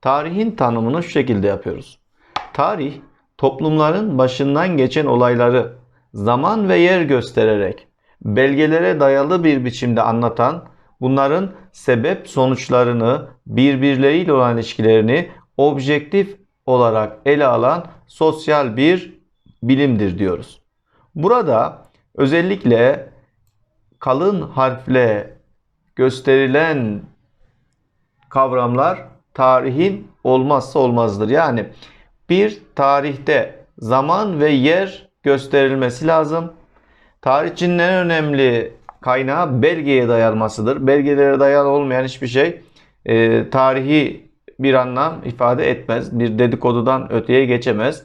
Tarihin tanımını şu şekilde yapıyoruz. Tarih, toplumların başından geçen olayları zaman ve yer göstererek belgelere dayalı bir biçimde anlatan, bunların sebep sonuçlarını, birbirleriyle olan ilişkilerini objektif olarak ele alan sosyal bir bilimdir diyoruz. Burada özellikle kalın harfle gösterilen kavramlar tarihin olmazsa olmazdır. Yani bir tarihte zaman ve yer gösterilmesi lazım. Tarihçinin en önemli kaynağı belgeye dayanmasıdır. Belgelere dayalı olmayan hiçbir şey e, tarihi bir anlam ifade etmez. Bir dedikodudan öteye geçemez.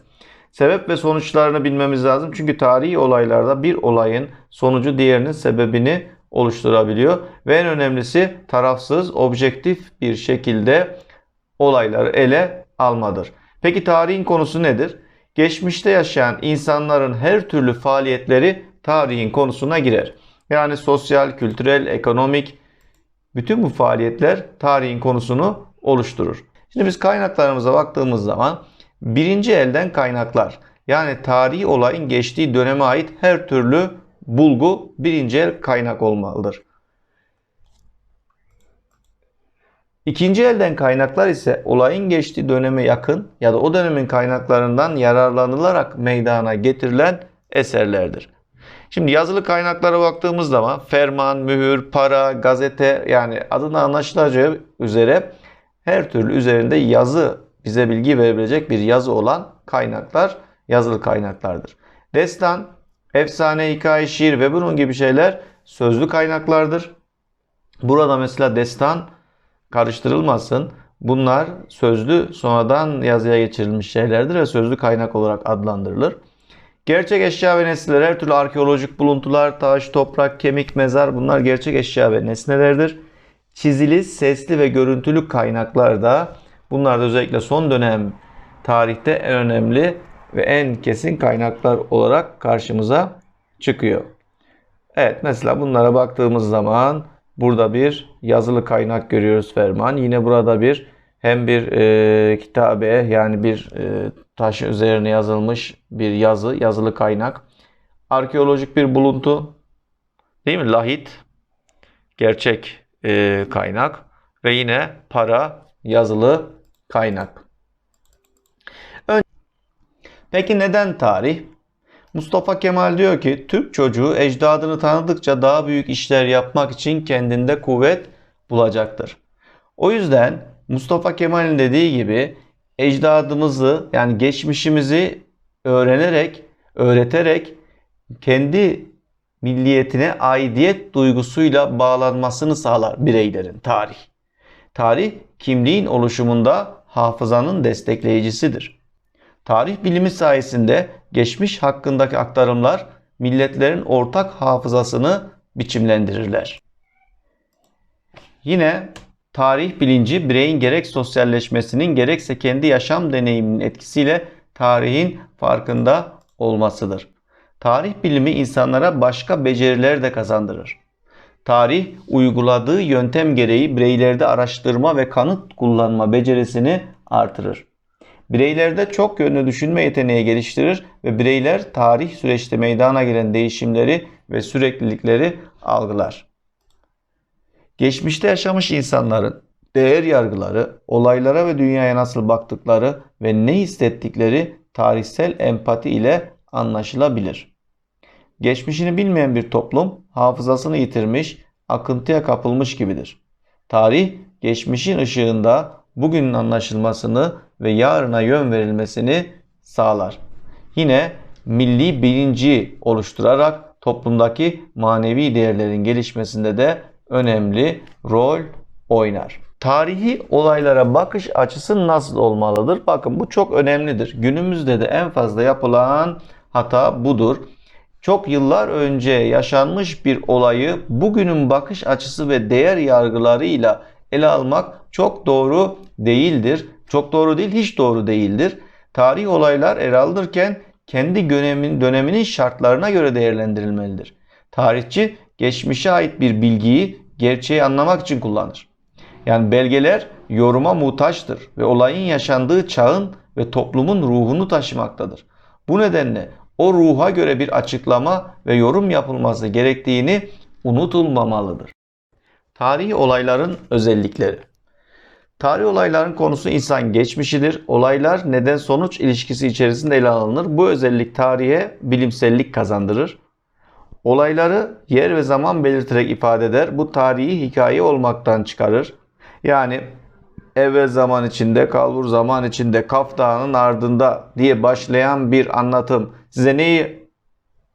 Sebep ve sonuçlarını bilmemiz lazım. Çünkü tarihi olaylarda bir olayın sonucu diğerinin sebebini oluşturabiliyor. Ve en önemlisi tarafsız, objektif bir şekilde olayları ele almadır. Peki tarihin konusu nedir? Geçmişte yaşayan insanların her türlü faaliyetleri tarihin konusuna girer. Yani sosyal, kültürel, ekonomik bütün bu faaliyetler tarihin konusunu oluşturur. Şimdi biz kaynaklarımıza baktığımız zaman birinci elden kaynaklar yani tarihi olayın geçtiği döneme ait her türlü bulgu birinci el kaynak olmalıdır. İkinci elden kaynaklar ise olayın geçtiği döneme yakın ya da o dönemin kaynaklarından yararlanılarak meydana getirilen eserlerdir. Şimdi yazılı kaynaklara baktığımız zaman ferman, mühür, para, gazete yani adına anlaşılacağı üzere her türlü üzerinde yazı bize bilgi verebilecek bir yazı olan kaynaklar yazılı kaynaklardır. Destan, efsane, hikaye, şiir ve bunun gibi şeyler sözlü kaynaklardır. Burada mesela destan karıştırılmasın. Bunlar sözlü sonradan yazıya geçirilmiş şeylerdir ve sözlü kaynak olarak adlandırılır. Gerçek eşya ve nesneler her türlü arkeolojik buluntular, taş, toprak, kemik, mezar bunlar gerçek eşya ve nesnelerdir. Çizili, sesli ve görüntülü kaynaklar da bunlar da özellikle son dönem tarihte en önemli ve en kesin kaynaklar olarak karşımıza çıkıyor. Evet mesela bunlara baktığımız zaman burada bir yazılı kaynak görüyoruz ferman. Yine burada bir hem bir e, kitabe yani bir e, taş üzerine yazılmış bir yazı, yazılı kaynak. Arkeolojik bir buluntu değil mi? Lahit gerçek e, kaynak ve yine para yazılı kaynak. Peki neden tarih? Mustafa Kemal diyor ki Türk çocuğu ecdadını tanıdıkça daha büyük işler yapmak için kendinde kuvvet bulacaktır. O yüzden Mustafa Kemal'in dediği gibi ecdadımızı yani geçmişimizi öğrenerek, öğreterek kendi milliyetine aidiyet duygusuyla bağlanmasını sağlar bireylerin tarih. Tarih kimliğin oluşumunda hafızanın destekleyicisidir. Tarih bilimi sayesinde geçmiş hakkındaki aktarımlar milletlerin ortak hafızasını biçimlendirirler. Yine tarih bilinci bireyin gerek sosyalleşmesinin gerekse kendi yaşam deneyiminin etkisiyle tarihin farkında olmasıdır. Tarih bilimi insanlara başka beceriler de kazandırır. Tarih uyguladığı yöntem gereği bireylerde araştırma ve kanıt kullanma becerisini artırır. Bireylerde çok yönlü düşünme yeteneği geliştirir ve bireyler tarih süreçte meydana gelen değişimleri ve süreklilikleri algılar. Geçmişte yaşamış insanların değer yargıları, olaylara ve dünyaya nasıl baktıkları ve ne hissettikleri tarihsel empati ile anlaşılabilir. Geçmişini bilmeyen bir toplum hafızasını yitirmiş, akıntıya kapılmış gibidir. Tarih, geçmişin ışığında bugünün anlaşılmasını ve yarına yön verilmesini sağlar. Yine milli bilinci oluşturarak toplumdaki manevi değerlerin gelişmesinde de önemli rol oynar. Tarihi olaylara bakış açısı nasıl olmalıdır? Bakın bu çok önemlidir. Günümüzde de en fazla yapılan hata budur. Çok yıllar önce yaşanmış bir olayı bugünün bakış açısı ve değer yargılarıyla ele almak çok doğru değildir. Çok doğru değil, hiç doğru değildir. Tarih olaylar ele alınırken kendi dönemin, döneminin şartlarına göre değerlendirilmelidir. Tarihçi geçmişe ait bir bilgiyi gerçeği anlamak için kullanır. Yani belgeler yoruma muhtaçtır ve olayın yaşandığı çağın ve toplumun ruhunu taşımaktadır. Bu nedenle o ruha göre bir açıklama ve yorum yapılması gerektiğini unutulmamalıdır. Tarihi olayların özellikleri Tarih olayların konusu insan geçmişidir. Olaylar neden sonuç ilişkisi içerisinde ele alınır. Bu özellik tarihe bilimsellik kazandırır. Olayları yer ve zaman belirterek ifade eder. Bu tarihi hikaye olmaktan çıkarır. Yani evvel zaman içinde, kalbur zaman içinde, Kaf Dağı'nın ardında diye başlayan bir anlatım size neyi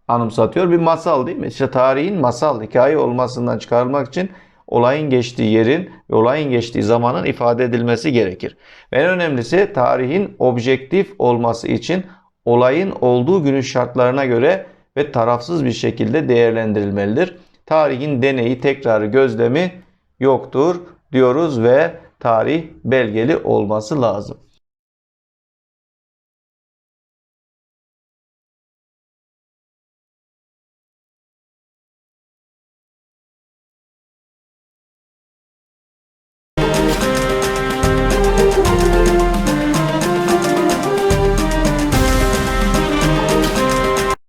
anımsatıyor? Bir masal değil mi? İşte tarihin masal, hikaye olmasından çıkarılmak için olayın geçtiği yerin ve olayın geçtiği zamanın ifade edilmesi gerekir. Ve en önemlisi tarihin objektif olması için olayın olduğu günün şartlarına göre ve tarafsız bir şekilde değerlendirilmelidir. Tarihin deneyi, tekrarı, gözlemi yoktur diyoruz ve tarih belgeli olması lazım.